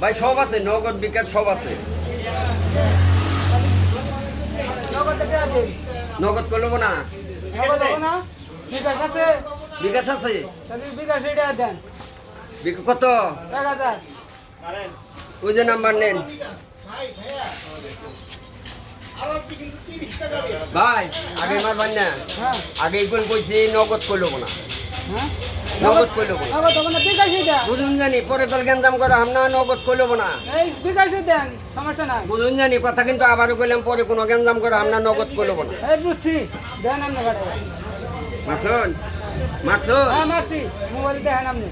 ভাই সব আছে নগদ বিকাশ সব আছে। নগদে করব না? বিকাশ আছে? বিকাশ আছে? বিকাশ এটা দেন। কত? ওই যে নাম্বার নেন। ভাই আগে মারবার না হ্যাঁ। আগে কইছি নগদ করল না। হ্যাঁ? নগদ বিকাশ বুঝুন জানি পরে তোর গেঞ্জাম করে আমরা নগদ করল না। বুঝুন জানি কথা কিন্তু আবারও কইলাম পরে কোনো গেঞ্জাম করে আমরা নগদ করল না। বুঝছি মারছুন? মারছুন? হ্যাঁ মারছি মোবাইল দেখেন আপনি।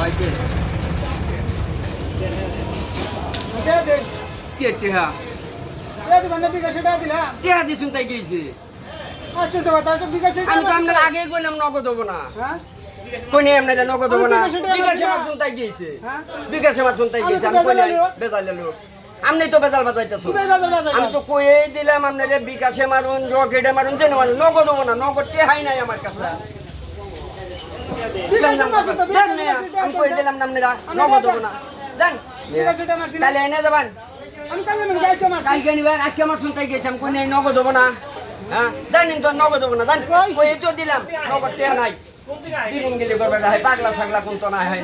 হয়েছে দে দেন কে টেহা? দে দিবেন না বিকাশ এটা দিলাম। টেহা দিছুন তাই কইছে? আচ্ছা তো কথা তো বিকাশ আমি তো আপনার আগে কইলাম নগদ হব না। হ্যাঁ? কোনে এমনি যে নগদ হব না। বিকাশে। মারছুন তাই গিয়েছে। হ্যাঁ? বিকাশে মারছুন তাই গিয়েছে। আমি কই বেজাল লোক। আপনি তো বেজাল বাজাইতেছো আমি তো কইই দিলাম আপনি যে বিকাশে মারুন রকেটে মারুন জেনে মারুন নগদ হব না। নগদ টেহাই নাই আমার কাছে। আমি কই দিলাম না আপনারা নগদ দেন। না। জান। তাহলে এনে যাবেন। কালকে নিবেন আজকে আমার শুনতে গেছি আমি কোনে নগদ হব না। হ্যাঁ? জানেন তো নগদ হব না জান। কই? কই তো দিলাম। নগদ টেহা নাই। দিন গেলে করবে পাগলা ছাগলা কোন তো না হয়